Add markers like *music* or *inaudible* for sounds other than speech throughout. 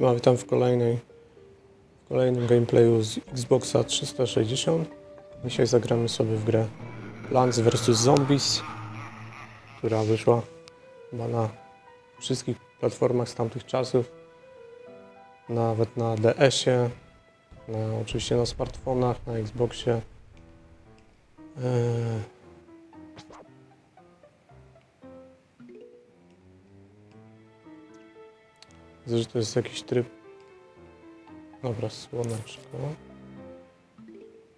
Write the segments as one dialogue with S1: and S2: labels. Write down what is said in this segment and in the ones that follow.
S1: Siema, witam w kolejnej w kolejnym gameplayu z Xboxa 360. Dzisiaj zagramy sobie w grę Plants vs Zombies, która wyszła chyba na wszystkich platformach z tamtych czasów. Nawet na DS-ie, na, oczywiście na smartfonach, na Xboxie. Eee, Widzę, że to jest jakiś tryb. Dobra, słoneczko.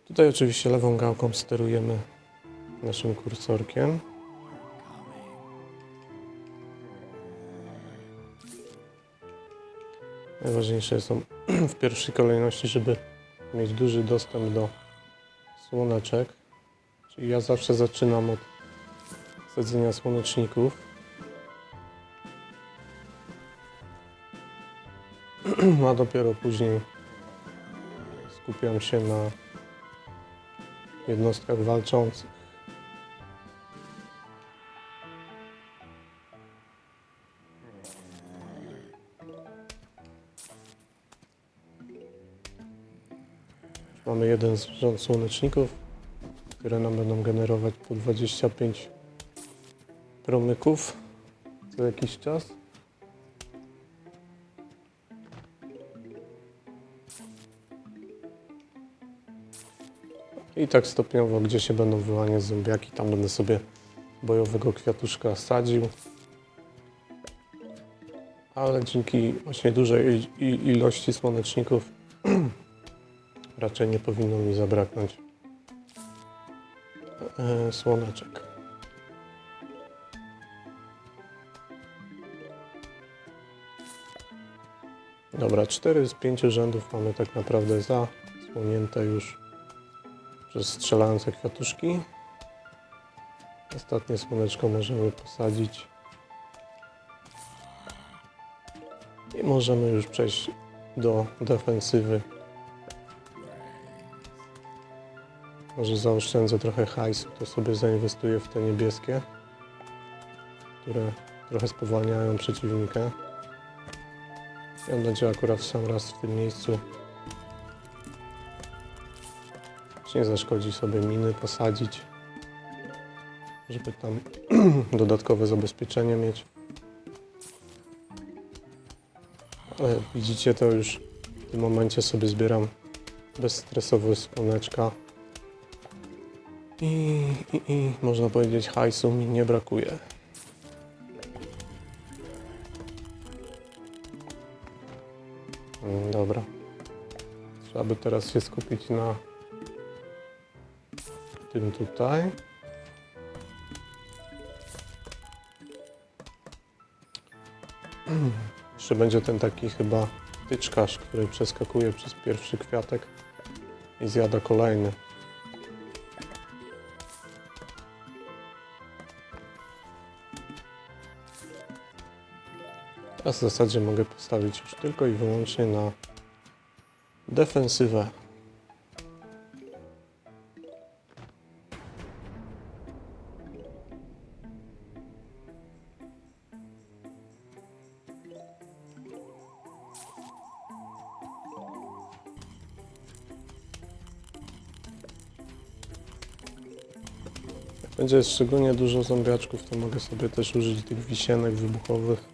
S1: Tutaj oczywiście lewą gałką sterujemy naszym kursorkiem. Najważniejsze są *clears throat* w pierwszej kolejności, żeby mieć duży dostęp do słoneczek. Czyli ja zawsze zaczynam od sadzenia słoneczników. *clears throat* a dopiero później skupiam się na jednostkach walczących. Mamy jeden z rząd słoneczników, które nam będą generować po 25 promyków co jakiś czas. I tak stopniowo, gdzie się będą wyłaniać zombiaki, tam będę sobie bojowego kwiatuszka sadził. Ale dzięki właśnie dużej ilości słoneczników *clears throat* raczej nie powinno mi zabraknąć e, słoneczek. Dobra, cztery z pięciu rzędów mamy tak naprawdę zasłonięte już przez strzelające kwiatuszki. Ostatnie słoneczko możemy posadzić. I możemy już przejść do defensywy. Może zaoszczędzę trochę hajsu, to sobie zainwestuję w te niebieskie, które trochę spowalniają przeciwnika. I on będzie akurat w sam raz w tym miejscu nie zaszkodzi sobie miny posadzić, żeby tam *clears throat* dodatkowe zabezpieczenie mieć. Ale widzicie, to już w tym momencie sobie zbieram bezstresowo słoneczka. I, i, I można powiedzieć, hajsu mi nie brakuje. Mm, Dobra. Trzeba by teraz się skupić na tym tutaj. *clears throat* Jeszcze będzie ten taki chyba tyczkarz, który przeskakuje przez pierwszy kwiatek i zjada kolejny. Teraz w zasadzie mogę postawić już tylko i wyłącznie na defensywę. Będzie szczególnie dużo zombiaczków, to mogę sobie też użyć tych wisienek wybuchowych,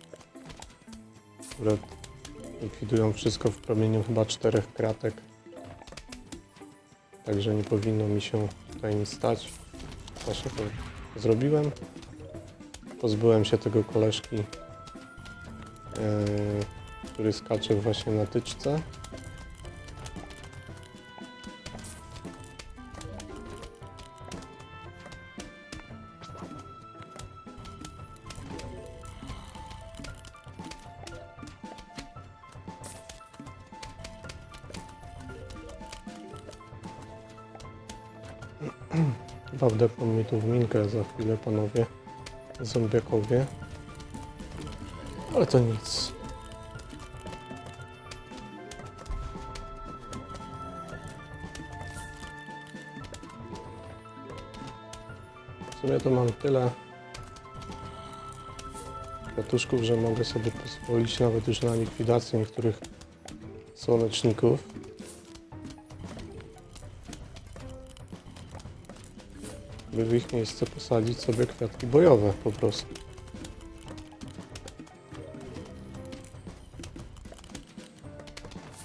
S1: które likwidują wszystko w promieniu chyba czterech kratek. Także nie powinno mi się tutaj nic stać. Właśnie to zrobiłem. Pozbyłem się tego koleżki, yy, który skacze właśnie na tyczce. Chyba wdepną mi tu w minkę za chwilę, panowie zombiakowie. Ale to nic. W sumie to mam tyle kwiatuszków, że mogę sobie pozwolić nawet już na likwidację niektórych słoneczników. By w ich miejsce posadzić sobie kwiatki bojowe po prostu.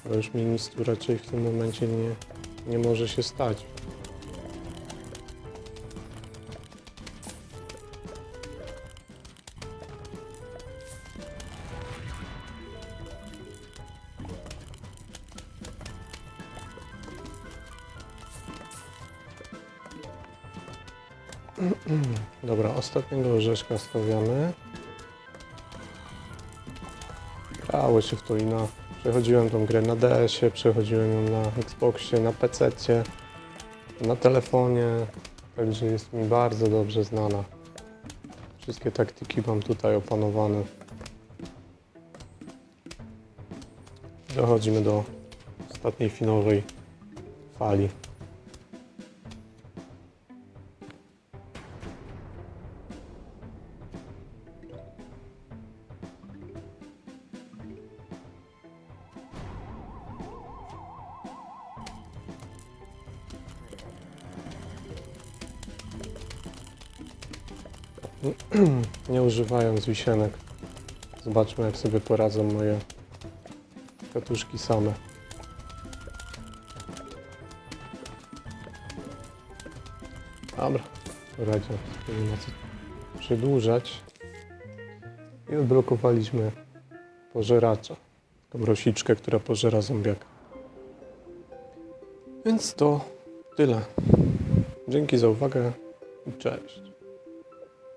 S1: Ale już mi nic tu raczej w tym momencie nie, nie może się stać. *clears throat* Dobra, ostatniego orzeszka stawiamy. Grało się w to i na... Przechodziłem tą grę na DS-ie, przechodziłem ją na Xboxie, na PC-cie, na telefonie, także jest mi bardzo dobrze znana. Wszystkie taktyki mam tutaj opanowane. Dochodzimy do ostatniej finałowej fali. *clears throat* nie używając wisienek. Zobaczmy jak sobie poradzą moje katuszki same. Dobra, poradzie, nie ma co przedłużać. I odblokowaliśmy pożeracza. Tą rosiczkę, która pożera zombiaka. Więc to tyle. Dzięki za uwagę i cześć.